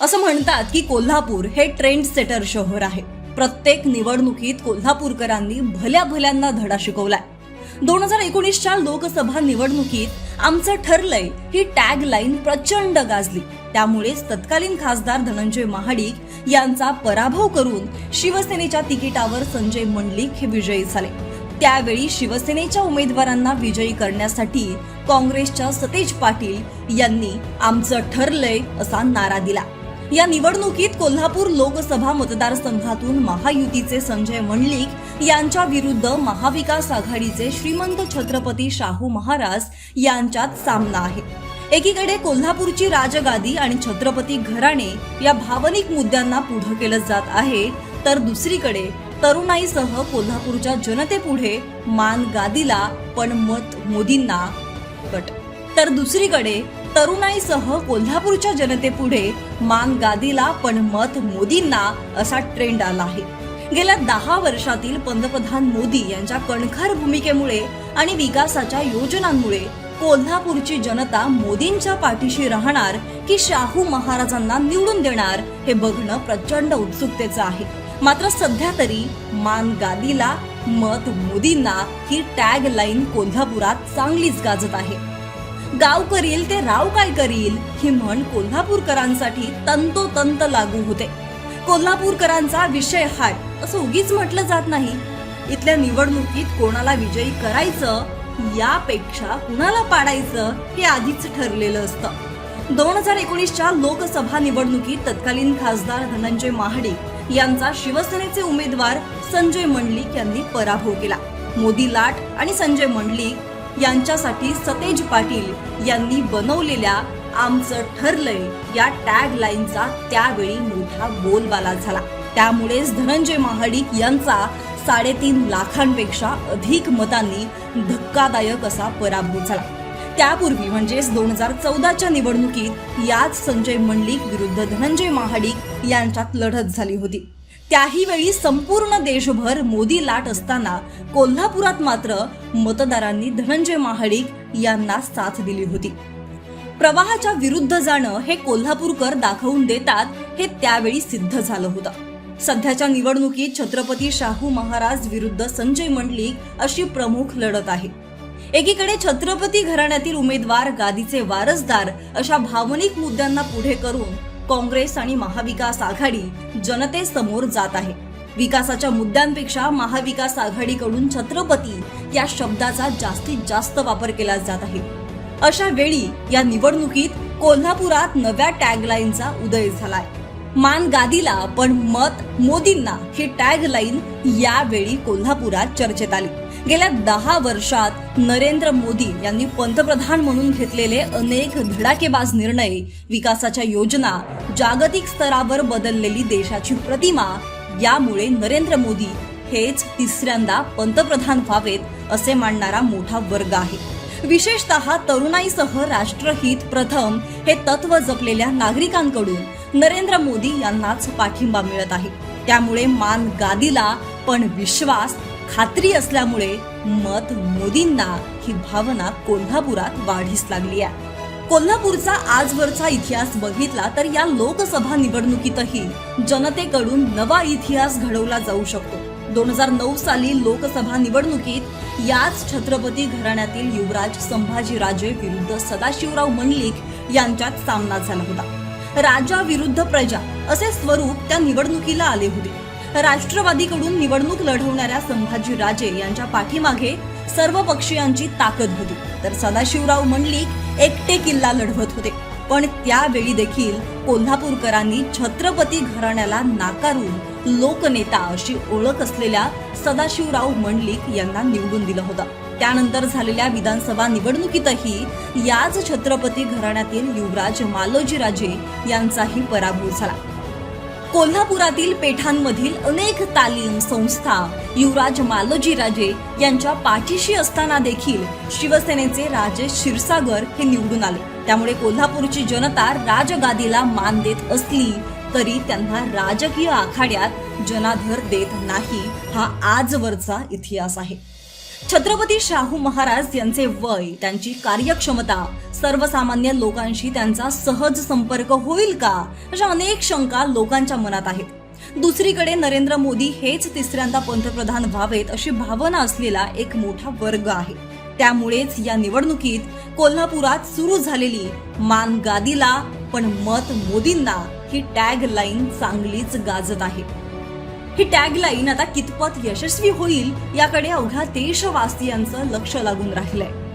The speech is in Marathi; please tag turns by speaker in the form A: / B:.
A: असं म्हणतात की कोल्हापूर हे ट्रेंड सेटर शहर आहे. प्रत्येक निवडणुकीत कोल्हापूरकरांनी भल्या भल्यांना धडा शिकवलाय. दोन हजार एकोणीसच्या लोकसभा निवडणुकीत आमचं ठरलंय ही टॅग लाईन प्रचंड गाजली. त्यामुळेच तत्कालीन खासदार धनंजय महाडिक यांचा पराभव करून शिवसेनेच्या तिकिटावर संजय मंडलिक हे विजयी झाले. त्यावेळी शिवसेनेच्या उमेदवारांना विजयी करण्यासाठी काँग्रेसच्या सतेज पाटील यांनी आमचं ठरलंय असा नारा दिला. या निवडणुकीत कोल्हापूर लोकसभा मतदारसंघातून महायुतीचे संजय मंडलिक यांच्या विरुद्ध महाविकास आघाडीचे श्रीमंत छत्रपती शाहू महाराज यांच्यात सामना आहे. एकीकडे कोल्हापूरची राजगादी आणि छत्रपती घराणे या भावनिक मुद्द्यांना पुढं केलं जात आहे तर दुसरीकडे तरुणाईसह कोल्हापूरच्या जनतेपुढे मान गादीला पण मत मोदींना कट तर दुसरीकडे तरुणाईसह कोल्हापूरच्या जनतेपुढे मान गादीला पण मत मोदींना असा ट्रेंड आला आहे. गेल्या दहा वर्षातील पंतप्रधान मोदी यांच्या कणखर भूमिकेमुळे आणि विकासाच्या योजनांमुळे कोल्हापूरची जनता मोदींच्या पाठीशी राहणार की शाहू महाराजांना निवडून देणार हे बघणं प्रचंड उत्सुकतेचं आहे. मात्र सध्या तरी मान गादीला मत मोदींना ही टॅग लाईन कोल्हापुरात चांगलीच गाजत आहे. गाव करील ते राव काय करील ही म्हण कोल्हापूरकरांसाठी तंतोतंत लागू होते. कोल्हापूरकरांचा विषय हाय असं उगीच म्हटलं जात नाही. इथल्या निवडणुकीत कोणाला विजयी करायचं यापेक्षा कुणाला पाडायचं हे आधीच ठरलेलं असतं. दोन हजार एकोणीसच्या लोकसभा निवडणुकीत तत्कालीन खासदार धनंजय महाडिक यांचा शिवसेनेचे उमेदवार संजय मंडलिक यांनी पराभव केला. मोदी लाट आणि संजय मंडलिक यांच्यासाठी सतेज पाटील यांनी बनवलेल्या आमचं ठरलंय या टॅग लाईनचा त्यावेळी मोठा बोलबाला झाला. त्यामुळेच धनंजय महाडिक यांचा साडेतीन लाखांपेक्षा अधिक मतांनी धक्कादायक असा पराभव झाला. त्यापूर्वी म्हणजेच दोन हजार चौदाच्या निवडणुकीत याच संजय मंडलिक विरुद्ध धनंजय महाडिक यांच्यात लढत झाली होती. त्याही वेळी संपूर्ण देशभर मोदी लाट असताना कोल्हापुरात मात्र मतदारांनी धनंजय महाडिक यांना साथ दिली होती. प्रवाहाच्या विरुद्ध जाणं हे कोल्हापूरकर दाखवून देतात हे त्यावेळी सिद्ध झालं होतं. सध्याच्या निवडणुकीत छत्रपती शाहू महाराज विरुद्ध संजय मंडलिक अशी प्रमुख लढत आहे. एकीकडे छत्रपती घराण्यातील उमेदवार गादीचे वारसदार अशा भावनिक मुद्द्यांना पुढे करून काँग्रेस आणि महाविकास आघाडी जनतेसमोर जात आहे. विकासाच्या मुद्द्यांपेक्षा महाविकास आघाडीकडून छत्रपती या शब्दाचा जास्तीत जास्त वापर केला जात आहे. अशा वेळी या निवडणुकीत कोल्हापुरात नव्या टॅगलाईनचा उदय झालाय. मान गादीला पण मत मोदींना ही टॅगलाईन यावेळी कोल्हापुरात चर्चेत आली. गेल्या दहा वर्षात नरेंद्र मोदी यांनी पंतप्रधान म्हणून घेतलेले अनेक धडाकेबाज निर्णय विकासाच्या योजना जागतिक स्तरावर बदललेली देशाची प्रतिमा यामुळे नरेंद्र मोदी हेच तिसऱ्यांदा पंतप्रधान व्हावेत असे मानणारा मोठा वर्ग आहे. विशेषतः तरुणाईसह राष्ट्रहित प्रथम हे तत्व जपलेल्या नागरिकांकडून नरेंद्र मोदी यांनाच पाठिंबा मिळत आहे. त्यामुळे मान गादीला पण विश्वास खात्री असल्यामुळे मत मोदींना ही भावना कोल्हापुरात वाढीस लागली आहे. कोल्हापूरचा आजवरचा इतिहास बघितला तर या लोकसभा निवडणुकीतही जनतेकडून नवा इतिहास घडवला जाऊ शकतो. दोन हजार नऊ साली लोकसभा निवडणुकीत याच छत्रपती घराण्यातील युवराज संभाजीराजे विरुद्ध सदाशिवराव मंडलिक यांच्यात सामना झाला होता. राजा विरुद्ध प्रजा असे स्वरूप त्या निवडणुकीला आले होते. राष्ट्रवादीकडून निवडणूक लढवणाऱ्या संभाजीराजे यांच्या पाठीमागे सर्व पक्षीयांची ताकद होती. तर सदाशिवराव मंडलिक एकटे किल्ला लढवत होते. पण त्यावेळी देखील कोल्हापूरकरांनी छत्रपती घराण्याला नाकारून लोकनेता अशी ओळख असलेल्या सदाशिवराव मंडलिक यांना निवडून दिलं होतं. त्यानंतर झालेल्या विधानसभा निवडणुकीतही याच छत्रपती घराण्यातील युवराज मालोजीराजे यांचाही पराभव झाला. कोल्हापुरातील पेठांमधील अनेक तालीम संस्था युवराज मालोजीराजे यांच्या पाठीशी असताना देखील शिवसेनेचे राजे क्षीरसागर हे निवडून आले. त्यामुळे कोल्हापूरची जनता राजगादीला मान देत असली तरी त्यांना राजकीय आखाड्यात जनाधर देत नाही हा आजवरचा इतिहास आहे. छत्रपती शाहू महाराज यांचे वय त्यांची कार्यक्षमता सर्वसामान्य लोकांशी त्यांचा सहज संपर्क होईल का? अशा अनेक शंका लोकांच्या मनात आहेत. दुसरीकडे नरेंद्र मोदी हेच तिसऱ्यांदा पंतप्रधान व्हावेत अशी भावना असलेला एक मोठा वर्ग आहे. त्यामुळेच या निवडणुकीत कोल्हापुरात सुरू झालेली मान गादीला पण मत मोदींना ही टॅग लाईन चांगलीच गाजत आहे. ही टॅगलाईन आता कितपत यशस्वी होईल याकडे अवघ्या देशवासियांचं लक्ष लागून राहिलंय.